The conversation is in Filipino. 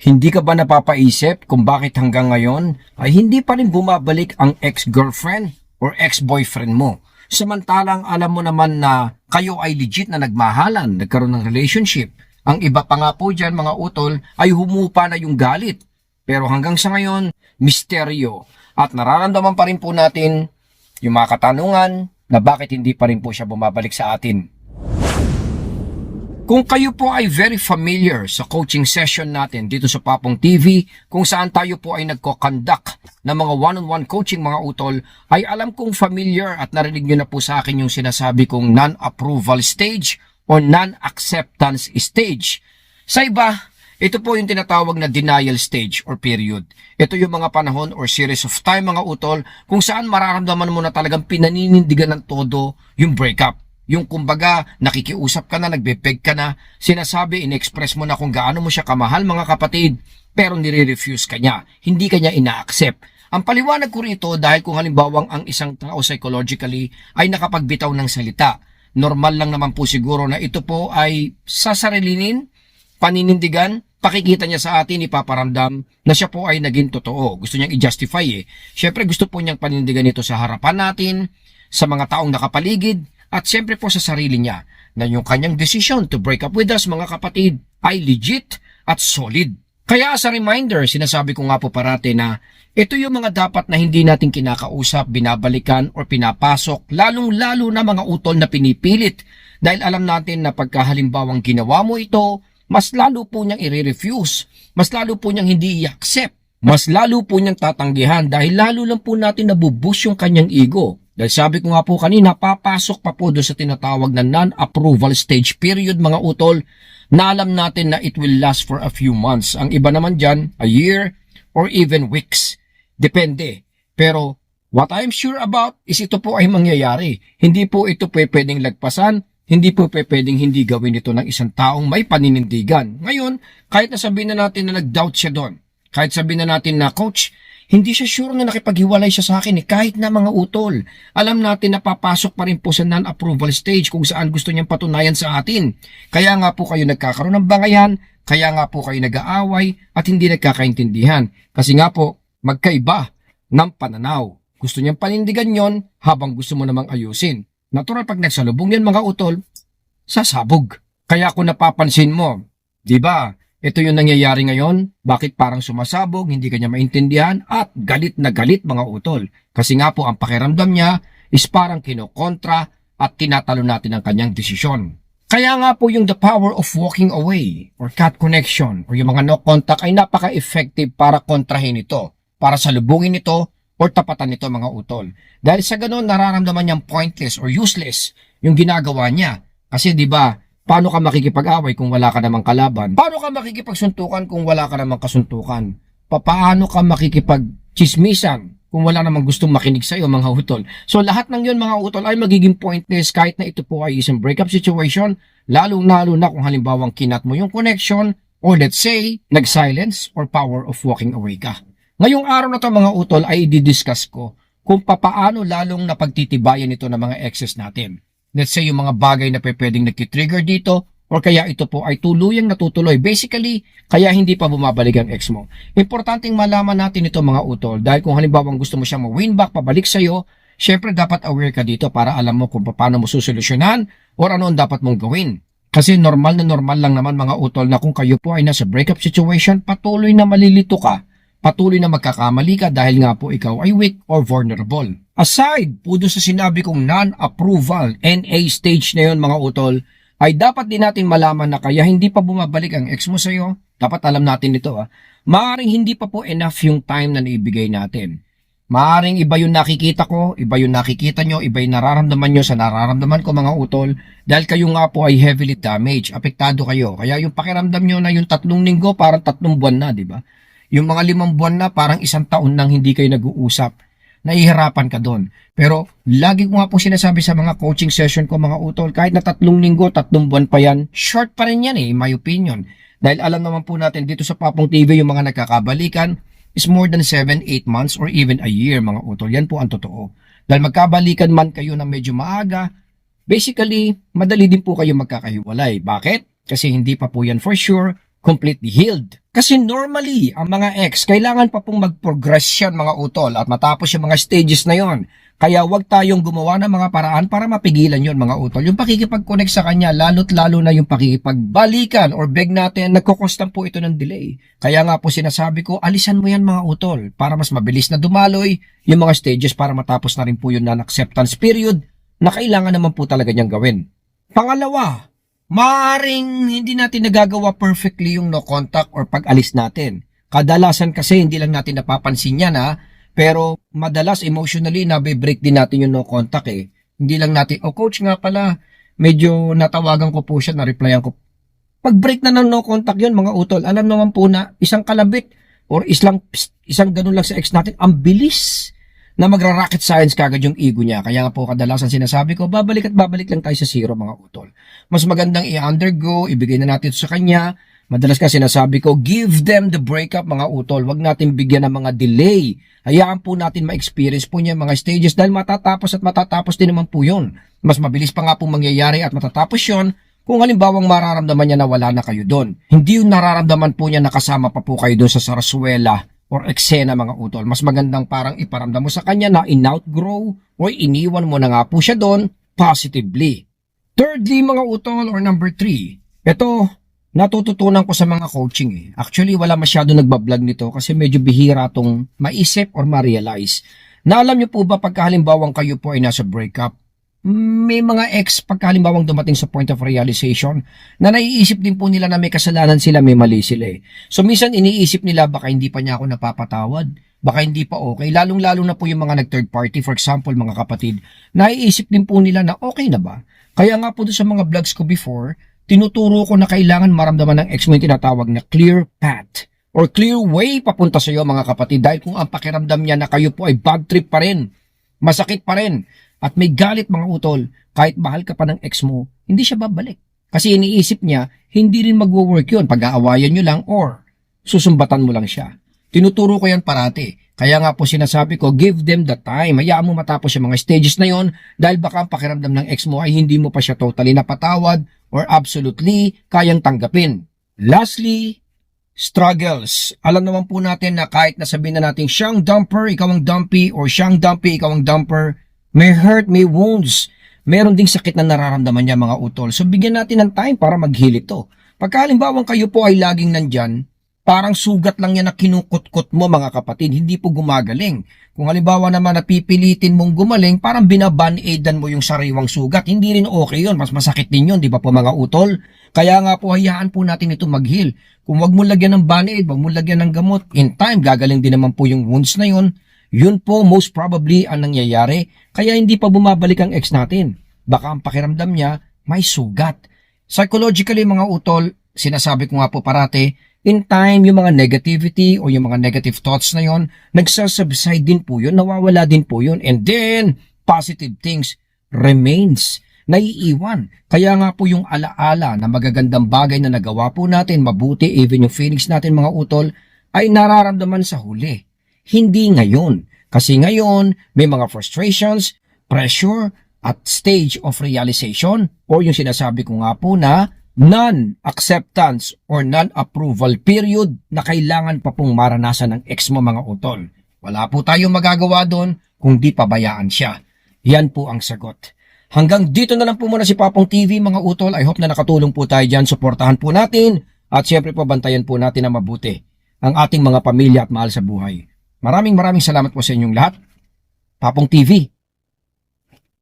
Hindi ka ba napapaisip kung bakit hanggang ngayon ay hindi pa rin bumabalik ang ex-girlfriend or ex-boyfriend mo? Samantalang alam mo naman na kayo ay legit na nagmahalan, nagkaroon ng relationship. Ang iba pa nga po dyan mga utol ay humupa na yung galit. Pero hanggang sa ngayon, misteryo. At nararamdaman pa rin po natin yung mga katanungan na bakit hindi pa rin po siya bumabalik sa atin. Kung kayo po ay very familiar sa coaching session natin dito sa Papong TV, kung saan tayo po ay nagko-conduct ng mga one-on-one coaching mga utol, ay alam kong familiar at narinig nyo na po sa akin yung sinasabi kong non-approval stage o non-acceptance stage. Sa iba, ito po yung tinatawag na denial stage or period. Ito yung mga panahon or series of time mga utol kung saan mararamdaman mo na talagang pinaninindigan ng todo yung breakup. Yung kumbaga, nakikiusap ka na, nagbe-beg ka na, sinasabi, in-express mo na kung gaano mo siya kamahal mga kapatid, pero nire-refuse ka niya. Hindi ka niya ina-accept. Ang paliwanag ko rito dahil kung halimbawang ang isang tao psychologically ay nakapagbitaw ng salita, normal lang naman po siguro na ito po ay sasarilinin, paninindigan, pakikita niya sa atin, ipaparamdam na siya po ay naging totoo. Gusto niyang i-justify eh. Siyempre gusto po niyang panindigan ito sa harapan natin, sa mga taong nakapaligid, at siyempre po sa sarili niya na yung kanyang decision to break up with us mga kapatid ay legit at solid. Kaya as a reminder, sinasabi ko nga po parate na ito yung mga dapat na hindi natin kinakausap, binabalikan or pinapasok, lalong-lalo na mga utol na pinipilit dahil alam natin na pagkahalimbawang ginawa mo ito, mas lalo po niyang i-refuse, mas lalo po niyang hindi i-accept, mas lalo po niyang tatanggihan dahil lalo lang po natin nabubus yung kanyang ego. Dahil sabi ko nga po kanina, papasok pa po doon sa tinatawag na non-approval stage period mga utol na alam natin na it will last for a few months. Ang iba naman dyan, a year or even weeks. Depende. Pero what I'm sure about is ito po ay mangyayari. Hindi po ito pwedeng lagpasan, hindi po pwedeng hindi gawin ito ng isang taong may paninindigan. Ngayon, kahit na sabihin na natin na nag-doubt siya doon, kahit sabihin na natin na, Coach, hindi siya sure na nakipaghiwalay siya sa akin eh, kahit na mga utol. Alam natin na papasok pa rin po sa non-approval stage kung saan gusto niyang patunayan sa atin. Kaya nga po kayo nagkakaroon ng bangayan, kaya nga po kayo nag-aaway at hindi nagkakaintindihan. Kasi nga po, magkaiba ng pananaw. Gusto niyang panindigan yon habang gusto mo namang ayusin. Natural pag nagsalubong yan mga utol, sasabog. Kaya kung napapansin mo, di ba, ito yung nangyayari ngayon, bakit parang sumasabog, hindi kanya maintindihan, at galit na galit mga utol. Kasi nga po ang pakiramdam niya is parang kinokontra at tinatalo natin ang kanyang desisyon. Kaya nga po yung the power of walking away or cut connection or yung mga no contact ay napaka-effective para kontrahin ito, para salubungin ito or tapatan nito mga utol. Dahil sa ganun nararamdaman niyang pointless or useless yung ginagawa niya. Kasi 'di ba, paano ka makikipag-away kung wala ka namang kalaban? Paano ka makikipagsuntukan kung wala ka namang kasuntukan? Paano ka makikipag-chismisan kung wala namang gustong makinig sa iyo mga utol? So lahat ng 'yon mga utol ay magiging pointless kahit na ito po ay isang breakup situation, lalo-lalo na kung halimbawang kinat mo yung connection or let's say, nag-silence or power of walking away ka. Ngayong araw na to mga utol ay i-discuss ko kung papaano lalong napagtitibayan ito ng mga exes natin. Let's say yung mga bagay na pwedeng nagtitrigger dito or kaya ito po ay tuluyang natutuloy. Basically, kaya hindi pa bumabalik ang ex mo. Importanteng malaman natin ito mga utol dahil kung halimbawa gusto mo siyang ma-win back, pabalik sa'yo, syempre dapat aware ka dito para alam mo kung paano mo susolusyonan or ano ang dapat mong gawin. Kasi normal na normal lang naman mga utol na kung kayo po ay nasa breakup situation, patuloy na malilito ka patuloy na magkakamali ka dahil nga po ikaw ay weak or vulnerable. Aside po doon sa sinabi kong non-approval NA stage na yon mga utol, ay dapat din natin malaman na kaya hindi pa bumabalik ang ex mo sa'yo. Dapat alam natin ito ah. Maaring hindi pa po enough yung time na naibigay natin. Maaring iba yung nakikita ko, iba yung nakikita nyo, iba yung nararamdaman nyo sa nararamdaman ko mga utol dahil kayo nga po ay heavily damaged, apektado kayo. Kaya yung pakiramdam nyo na yung tatlong linggo parang tatlong buwan na, di ba? Yung mga limang buwan na parang isang taon nang hindi kayo nag-uusap. Nahihirapan ka doon. Pero lagi ko nga po sinasabi sa mga coaching session ko mga utol, kahit na tatlong linggo, tatlong buwan pa yan, short pa rin yan eh, in my opinion. Dahil alam naman po natin dito sa Papong TV yung mga nagkakabalikan is more than 7, 8 months or even a year mga utol. Yan po ang totoo. Dahil magkabalikan man kayo na medyo maaga, basically, madali din po kayo magkakahiwalay. Bakit? Kasi hindi pa po yan for sure completely healed. Kasi normally, ang mga ex, kailangan pa pong mag-progress yan mga utol at matapos yung mga stages na yon. Kaya wag tayong gumawa ng mga paraan para mapigilan yon mga utol. Yung pakikipag-connect sa kanya, lalo't lalo na yung pakikipagbalikan or beg natin, nagkukostan po ito ng delay. Kaya nga po sinasabi ko, alisan mo yan mga utol para mas mabilis na dumaloy yung mga stages para matapos na rin po yung non-acceptance period na kailangan naman po talaga niyang gawin. Pangalawa, Maaring hindi natin nagagawa perfectly yung no contact or pag-alis natin. Kadalasan kasi hindi lang natin napapansin yan ha, pero madalas emotionally nabe-break din natin yung no contact eh. Hindi lang natin, oh coach nga pala, medyo natawagan ko po siya, na-replyan ko. Pag-break na ng no contact yun mga utol, alam naman po na isang kalabit or isang, isang ganun lang sa ex natin, ang bilis na magra-rocket science kagad yung ego niya. Kaya nga po kadalasan sinasabi ko, babalik at babalik lang tayo sa zero mga utol. Mas magandang i-undergo, ibigay na natin sa kanya. Madalas ka sinasabi ko, give them the breakup mga utol. Huwag natin bigyan ng mga delay. Hayaan po natin ma-experience po niya mga stages dahil matatapos at matatapos din naman po yun. Mas mabilis pa nga po mangyayari at matatapos yun kung halimbawang mararamdaman niya na wala na kayo doon. Hindi yung nararamdaman po niya nakasama pa po kayo doon sa sarasuela or eksena mga utol. Mas magandang parang iparamdam mo sa kanya na in-outgrow o iniwan mo na nga po siya doon positively. Thirdly mga utol or number three, ito natututunan ko sa mga coaching eh. Actually wala masyado nagbablog nito kasi medyo bihira tong maisip or ma-realize. Na alam niyo po ba pagkahalimbawang kayo po ay nasa breakup, may mga ex pagkalimbawang dumating sa point of realization na naiisip din po nila na may kasalanan sila, may mali sila eh. So minsan iniisip nila baka hindi pa niya ako napapatawad, baka hindi pa okay. Lalong-lalo na po yung mga nag-third party, for example, mga kapatid, naiisip din po nila na okay na ba? Kaya nga po sa mga vlogs ko before, tinuturo ko na kailangan maramdaman ng ex mo yung tinatawag na clear path or clear way papunta sa iyo mga kapatid dahil kung ang pakiramdam niya na kayo po ay bad trip pa rin, masakit pa rin, at may galit mga utol, kahit mahal ka pa ng ex mo, hindi siya babalik. Kasi iniisip niya, hindi rin magwo-work yun pag-aawayan nyo lang or susumbatan mo lang siya. Tinuturo ko yan parati. Kaya nga po sinasabi ko, give them the time. Hayaan mo matapos yung mga stages na yon dahil baka ang pakiramdam ng ex mo ay hindi mo pa siya totally napatawad or absolutely kayang tanggapin. Lastly, struggles. Alam naman po natin na kahit nasabihin na natin siyang dumper, ikaw ang dumpy, or siyang dumpy, ikaw ang dumper, may hurt, may wounds. Meron ding sakit na nararamdaman niya mga utol. So bigyan natin ng time para mag-heal ito. Pagka halimbawang kayo po ay laging nandyan, parang sugat lang yan na kinukutkot mo mga kapatid, hindi po gumagaling. Kung halimbawa naman napipilitin mong gumaling, parang binaban-aidan mo yung sariwang sugat. Hindi rin okay yun, mas masakit din yun, di ba po mga utol? Kaya nga po hayaan po natin ito mag-heal. Kung wag mo lagyan ng band-aid, wag mo lagyan ng gamot, in time gagaling din naman po yung wounds na yun. Yun po most probably ang nangyayari, kaya hindi pa bumabalik ang ex natin. Baka ang pakiramdam niya may sugat. Psychologically mga utol, sinasabi ko nga po parate, in time yung mga negativity o yung mga negative thoughts na yon, nagsasubside din po yun, nawawala din po yun. And then, positive things remains naiiwan. Kaya nga po yung alaala na magagandang bagay na nagawa po natin, mabuti, even yung feelings natin mga utol, ay nararamdaman sa huli. Hindi ngayon. Kasi ngayon, may mga frustrations, pressure, at stage of realization o yung sinasabi ko nga po na non-acceptance or non-approval period na kailangan pa pong maranasan ng ex mo mga utol. Wala po tayong magagawa doon kung di pabayaan siya. Yan po ang sagot. Hanggang dito na lang po muna si Papong TV mga utol. I hope na nakatulong po tayo dyan. Suportahan po natin at syempre po bantayan po natin na mabuti ang ating mga pamilya at mahal sa buhay. Maraming maraming salamat po sa inyong lahat. Papong TV,